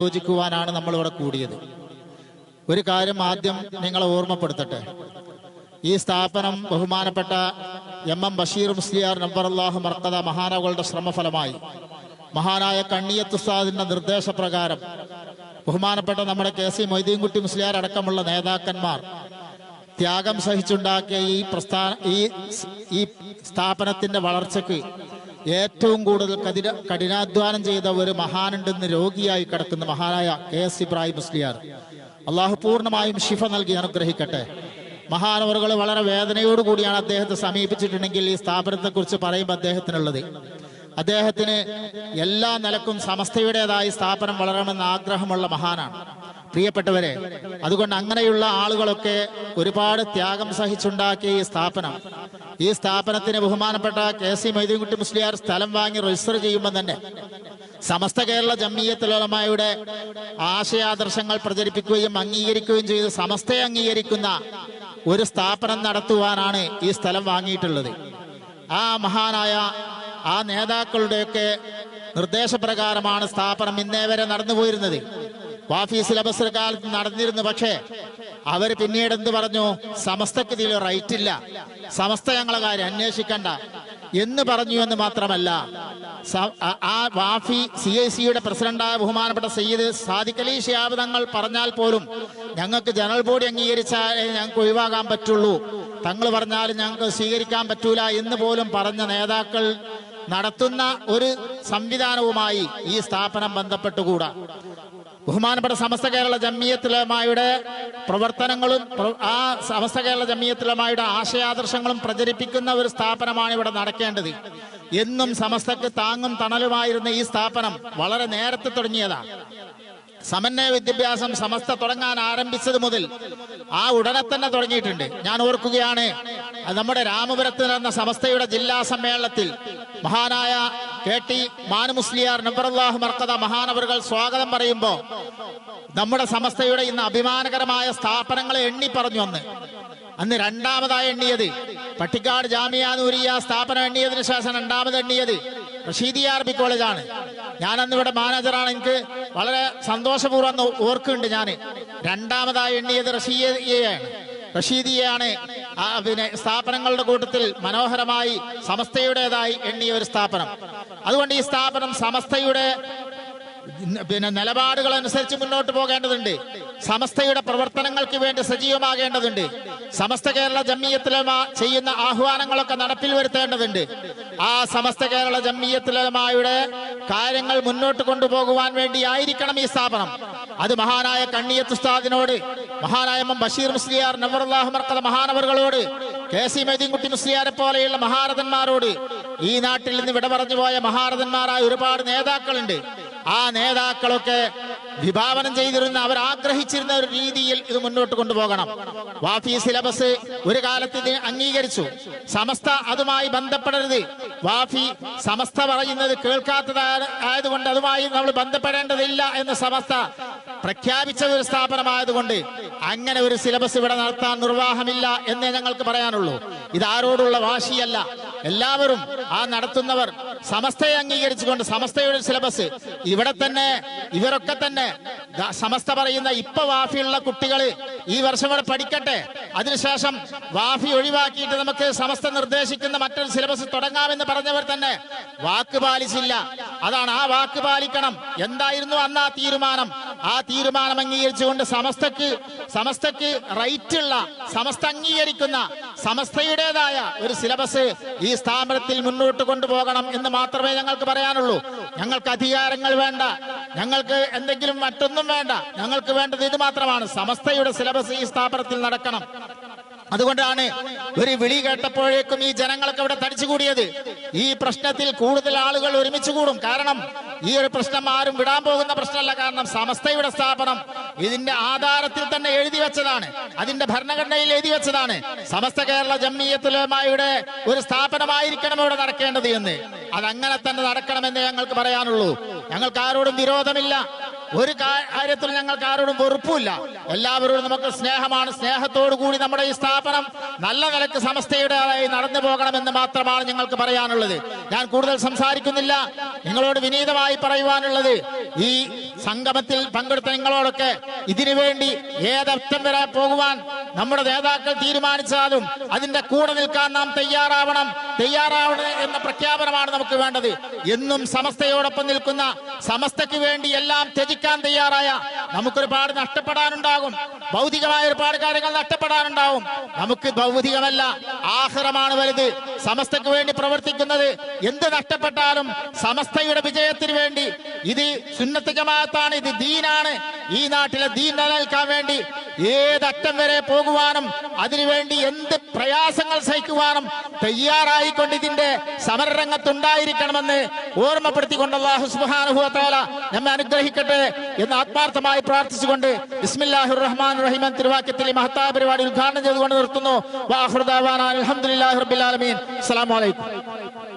ആലോചിക്കുവാനാണ് നമ്മളിവിടെ കൂടിയത്. ഒരു കാര്യം ആദ്യം നിങ്ങളെ ഓർമ്മപ്പെടുത്തട്ടെ. ഈ സ്ഥാപനം ബഹുമാനപ്പെട്ട M M Basheer Musliyar number അള്ളാഹു മർക്കത മഹാനകളുടെ ശ്രമഫലമായി. മഹാനായ കണ്ണിയത്ത് ഉസ്താദിന്റെ നിർദ്ദേശപ്രകാരം ബഹുമാനപ്പെട്ട നമ്മുടെ കെ സി മൊയ്തീൻകുട്ടി മുസ്ലിയാർ അടക്കമുള്ള നേതാക്കന്മാർ ത്യാഗം സഹിച്ചുണ്ടാക്കിയ ഈ പ്രസ്ഥാന ഈ സ്ഥാപനത്തിന്റെ വളർച്ചയ്ക്ക് ഏറ്റവും കൂടുതൽ കഠിന കഠിനാധ്വാനം ചെയ്ത ഒരു മഹാനുണ്ടെന്ന് രോഗിയായി കിടക്കുന്ന മഹാനായ കെ എസ് ഇബ്രാഹിം മുസ്ലിയാർ. അള്ളാഹു പൂർണമായും ശിഫ നൽകി അനുഗ്രഹിക്കട്ടെ. മഹാനവറുകൾ വളരെ വേദനയോടുകൂടിയാണ് അദ്ദേഹത്തെ സമീപിച്ചിട്ടുണ്ടെങ്കിൽ ഈ സ്ഥാപനത്തെക്കുറിച്ച് പറയുമ്പോൾ അദ്ദേഹത്തിനുള്ളത്. അദ്ദേഹത്തിന് എല്ലാ നിലക്കും സമസ്തയുടേതായി സ്ഥാപനം വളരണമെന്ന് ആഗ്രഹമുള്ള മഹാനാണ്. പ്രിയപ്പെട്ടവരെ അതുകൊണ്ട് അങ്ങനെയുള്ള ആളുകളൊക്കെ ഒരുപാട് ത്യാഗം സഹിച്ചുണ്ടാക്കിയ ഈ സ്ഥാപനം. ഈ സ്ഥാപനത്തിന് ബഹുമാനപ്പെട്ട കെ സി മൊയ്തീൻകുട്ടി മുസ്ലിയാർ സ്ഥലം വാങ്ങി രജിസ്റ്റർ ചെയ്യുമ്പോൾ തന്നെ സമസ്ത കേരള ജമ്മീയത്തിലുള്ളമായുടെ ആശയാദർശങ്ങൾ പ്രചരിപ്പിക്കുകയും അംഗീകരിക്കുകയും ചെയ്ത് സമസ്തയെ അംഗീകരിക്കുന്ന ഒരു സ്ഥാപനം നടത്തുവാനാണ് ഈ സ്ഥലം വാങ്ങിയിട്ടുള്ളത്. ആ മഹാനായ ആ നേതാക്കളുടെയൊക്കെ നിർദ്ദേശപ്രകാരമാണ് സ്ഥാപനം ഇന്നേ വരെ നടന്നു പോയിരുന്നത് വാഫി സിലബസ് കാലത്ത് നടന്നിരുന്നു പക്ഷേ അവർ പിന്നീട് എന്ത് പറഞ്ഞു? സമസ്തക്ക് ഇതിൽ റൈറ്റ് ഇല്ല. സമസ്ത ഞങ്ങളെ കാര്യം അന്വേഷിക്കണ്ട. എന്ന് പറഞ്ഞു എന്ന് മാത്രമല്ല ആ- വാഫി സി ഐ സിയുടെ പ്രസിഡന്റായ ബഹുമാനപ്പെട്ട സയ്യിദ് സാദിഖലി ഷിയാബ് തങ്ങൾ പറഞ്ഞാൽ പോലും ഞങ്ങൾക്ക് ജനറൽ ബോഡി അംഗീകരിച്ചാലേ ഞങ്ങൾക്ക് ഒഴിവാകാൻ പറ്റുള്ളൂ. തങ്ങൾ പറഞ്ഞാലും ഞങ്ങൾക്ക് സ്വീകരിക്കാൻ പറ്റൂല എന്ന് പോലും പറഞ്ഞ നേതാക്കൾ നടത്തുന്ന ഒരു സംവിധാനവുമായി ഈ സ്ഥാപനം ബന്ധപ്പെട്ടുകൂടാ. ബഹുമാനപ്പെട്ട സമസ്ത കേരള ജമ്മിയത്തിലമായുടെ പ്രവർത്തനങ്ങളും ആ സമസ്ത കേരള ജമ്മിയത്തിലമായുടെ ആശയാദർശങ്ങളും പ്രചരിപ്പിക്കുന്ന ഒരു സ്ഥാപനമാണ് ഇവിടെ നടക്കേണ്ടത്. എന്നും സമസ്തക്ക് താങ്ങും തണലുമായിരുന്ന ഈ സ്ഥാപനം വളരെ നേരത്തെ തുടങ്ങിയതാണ് സമന്വയ വിദ്യാഭ്യാസം സമസ്ത തുടങ്ങാൻ ആരംഭിച്ചത് മുതൽ ആ ഉടനെ തന്നെ തുടങ്ങിയിട്ടുണ്ട്. ഞാൻ ഓർക്കുകയാണ് നമ്മുടെ രാമപുരത്ത് നടന്ന സമസ്തയുടെ ജില്ലാ സമ്മേളനത്തിൽ മഹാനായ കെ ടി മാനുമുസ്ലിയാർ നബറല്ലാഹു മർക്കത മഹാനവറുകൾ സ്വാഗതം പറയുമ്പോൾ നമ്മുടെ സമസ്തയുടെ ഇന്ന് അഭിമാനകരമായ സ്ഥാപനങ്ങളെ എണ്ണി പറഞ്ഞു അന്ന്. അന്ന് രണ്ടാമതായി എണ്ണിയത് പട്ടിക്കാട് ജാമിയ നൂരിയ സ്ഥാപനം എണ്ണിയതിനു ശേഷം രണ്ടാമത് എണ്ണിയത് റഷീദി അറബി കോളേജാണ്. ഞാൻ അന്ന് ഇവിടെ മാനേജറാണ്. എനിക്ക് വളരെ സന്തോഷപൂർവം ഓർക്കുന്നുണ്ട് ഞാൻ രണ്ടാമതായി എണ്ണിയത് റഷീദിയയാണ് റഷീദിയാണ് പിന്നെ സ്ഥാപനങ്ങളുടെ കൂട്ടത്തിൽ മനോഹരമായി സമസ്തയുടേതായി എണ്ണിയ ഒരു സ്ഥാപനം. അതുകൊണ്ട് ഈ സ്ഥാപനം സമസ്തയുടെ പിന്നെ നിലപാടുകൾ അനുസരിച്ച് മുന്നോട്ട് പോകേണ്ടതുണ്ട്. സമസ്തയുടെ പ്രവർത്തനങ്ങൾക്ക് വേണ്ടി സജീവമാകേണ്ടതുണ്ട്. സമസ്ത കേരള ജമ്മിയത്തിലമ ചെയ്യുന്ന ആഹ്വാനങ്ങളൊക്കെ നടപ്പിൽ വരുത്തേണ്ടതുണ്ട് ആ സമസ്ത കേരള ജമ്മിയത്തിലമായുടെ കാര്യങ്ങൾ മുന്നോട്ട് കൊണ്ടുപോകുവാൻ വേണ്ടി ആയിരിക്കണം ഈ സ്ഥാപനം അത് മഹാനായ കണ്ണിയത്ത് ഉസ്താദിനോട് മഹാനായ എം. ബഷീർ മുസ്ലിയാർ നവറുല്ലാഹുമർക്കത മഹാനവറുകളോട് കെ സി മൈദീൻകുട്ടി മുസ്ലിയാരെ പോലെയുള്ള മഹാരഥന്മാരോട് ഈ നാട്ടിൽ നിന്ന് വിട പറഞ്ഞു പോയ മഹാരഥന്മാരായ ഒരുപാട് നേതാക്കളുണ്ട് ആ നേതാക്കളൊക്കെ വിഭാവനം ചെയ്തിരുന്ന അവർ ആഗ്രഹിച്ചിരുന്ന ഒരു രീതിയിൽ ഇത് മുന്നോട്ട് കൊണ്ടുപോകണം. വാഫി സിലബസ് ഒരു കാലത്ത് ഇത് അംഗീകരിച്ചു. സമസ്ത അതുമായി ബന്ധപ്പെടരുത്. വാഫി സമസ്ത പറയുന്നത് കേൾക്കാത്തതാണ് ആയതുകൊണ്ട് അതുമായി നമ്മൾ ബന്ധപ്പെടേണ്ടതില്ല എന്ന് സമസ്ത പ്രഖ്യാപിച്ച ഒരു സ്ഥാപനമായതുകൊണ്ട് അങ്ങനെ ഒരു സിലബസ് ഇവിടെ നടത്താൻ നിർവാഹമില്ല എന്നേ ഞങ്ങൾക്ക് പറയാനുള്ളൂ. ഇത് ആരോടുള്ള വാശിയല്ല. എല്ലാവരും ആ നടത്തുന്നവർ സമസ്തയെ അംഗീകരിച്ചുകൊണ്ട് സമസ്തയുടെ സിലബസ് ഇവിടെ തന്നെ ഇവരൊക്കെ തന്നെ. സമസ്ത പറയുന്ന ഇപ്പൊ വാഫിയുള്ള കുട്ടികൾ ഈ വർഷം ഇവിടെ പഠിക്കട്ടെ. അതിനുശേഷം വാഫി ഒഴിവാക്കിയിട്ട് നമുക്ക് സമസ്ത നിർദ്ദേശിക്കുന്ന മറ്റൊരു സിലബസ് തുടങ്ങാമെന്ന് പറഞ്ഞവർ തന്നെ. വാക്ക് പാലിച്ചില്ല. അതാണ് ആ വാക്ക് പാലിക്കണം. എന്തായിരുന്നു അന്ന് ആ തീരുമാനം? ആ തീരുമാനം അംഗീകരിച്ചുകൊണ്ട് സമസ്തക്ക് സമസ്തക്ക് റൈറ്റ് ഉള്ള സമസ്ത അംഗീകരിക്കുന്ന സമസ്തയുടേതായ ഒരു സിലബസ് ഈ സ്ഥാപനത്തിൽ മുന്നോട്ട് കൊണ്ടുപോകണം എന്ന് മാത്രമേ ഞങ്ങൾക്ക് പറയാനുള്ളൂ. ഞങ്ങൾക്ക് അധികാരങ്ങൾ വേണ്ട. ഞങ്ങൾക്ക് എന്തെങ്കിലും മറ്റൊന്നും വേണ്ട. ഞങ്ങൾക്ക് വേണ്ടത് ഇത് മാത്രമാണ്. സമസ്തയുടെ സിലബസ് ഈ സ്ഥാപനത്തിൽ നടക്കണം. അതുകൊണ്ടാണ് ഒരു വിളി കേട്ടപ്പോഴേക്കും ഈ ജനങ്ങളൊക്കെ ഇവിടെ തടിച്ചുകൂടിയത് ഈ പ്രശ്നത്തിൽ കൂടുതൽ ആളുകൾ ഒരുമിച്ച് കൂടും. കാരണം ഈ ഒരു പ്രശ്നം ആരും വിടാൻ പോകുന്ന പ്രശ്നമല്ല. കാരണം സമസ്തയുടെ സ്ഥാപനം ഇതിന്റെ ആധാരത്തിൽ തന്നെ എഴുതി വെച്ചതാണ്. അതിന്റെ ഭരണഘടനയിൽ എഴുതി വെച്ചതാണ്. സമസ്ത കേരള ജമ്മിയത്തുലമായുടെ ഒരു സ്ഥാപനമായിരിക്കണം ഇവിടെ നടക്കേണ്ടത് എന്ന്. അതങ്ങനെ തന്നെ നടക്കണമെന്ന് ഞങ്ങൾക്ക് പറയാനുള്ളൂ. ഞങ്ങൾക്ക് ആരോടും വിരോധമില്ല. ഒരു കാര്യത്തിൽ ഞങ്ങൾക്ക് ആരോടും വെറുപ്പില്ല എല്ലാവരോടും നമുക്ക് സ്നേഹമാണ്. സ്നേഹത്തോടു കൂടി നമ്മുടെ ഈ സ്ഥാപനം നല്ല നിലയ്ക്ക് സമസ്തയുടേതായി നടന്നു പോകണമെന്ന് മാത്രമാണ് ഞങ്ങൾക്ക് പറയാനുള്ളത്. ഞാൻ കൂടുതൽ സംസാരിക്കുന്നില്ല. നിങ്ങളോട് വിനീതമായി പറയുവാനുള്ളത് ഈ സംഗമത്തിൽ പങ്കെടുത്ത നിങ്ങളോടൊക്കെ ഇതിനു വേണ്ടി ഏതറ്റം വരെ പോകുവാൻ നമ്മുടെ നേതാക്കൾ തീരുമാനിച്ചാലും അതിന്റെ കൂടെ നിൽക്കാൻ നാം തയ്യാറാവണം. തയ്യാറാവണം എന്ന പ്രഖ്യാപനമാണ് നമുക്ക് വേണ്ടത്. എന്നും സമസ്തയോടൊപ്പം നിൽക്കുന്ന സമസ്തയ്ക്ക് വേണ്ടി എല്ലാം ത്യജിക്കാൻ തയ്യാറായ നമുക്കൊരുപാട് നഷ്ടപ്പെടാനുണ്ടാകും. ഭൗതികമായ ഒരുപാട് കാര്യങ്ങൾ നഷ്ടപ്പെടാനുണ്ടാവും. നമുക്ക് ഭൗതികമല്ല ആഹ്റമാണ് വലുത്. സമസ്തയ്ക്ക് വേണ്ടി പ്രവർത്തിക്കുന്നത് എന്ത് നഷ്ടപ്പെട്ടാലും സമസ്തയുടെ വിജയത്തിന് വേണ്ടി. ഇത് സുന്നത്ത് ജമാഅത്താണ് ഇത് ദീനാണ്. ഈ നാട്ടിലെ ദീൻ നിലനിൽക്കാൻ വേണ്ടി ഏതറ്റം വരെ പോകുവാനും അതിനുവേണ്ടി എന്ത് പ്രയാസങ്ങൾ സഹിക്കുവാനും തയ്യാറായിക്കൊണ്ട് ഇതിന്റെ സമരരംഗത്തുണ്ടായിരിക്കണമെന്ന് ഓർമ്മപ്പെടുത്തിക്കൊണ്ട് അള്ളാഹു സുബാനുഭവത്താല നമ്മെ അനുഗ്രഹിക്കട്ടെ എന്ന് ആത്മാർത്ഥമായി പ്രാർത്ഥിച്ചുകൊണ്ട് ബിസ്മില്ലാഹിർ റഹ്മാൻ റഹീം തിരുവാക്യത്തിലെ മഹത്തായ പരിപാടി ഉദ്ഘാടനം ചെയ്തുകൊണ്ട് നിർത്തുന്നു. അലഹമുല്ലാ റബ്ബിൽ ആലമീൻ. അസ്സലാമു അലൈക്കും.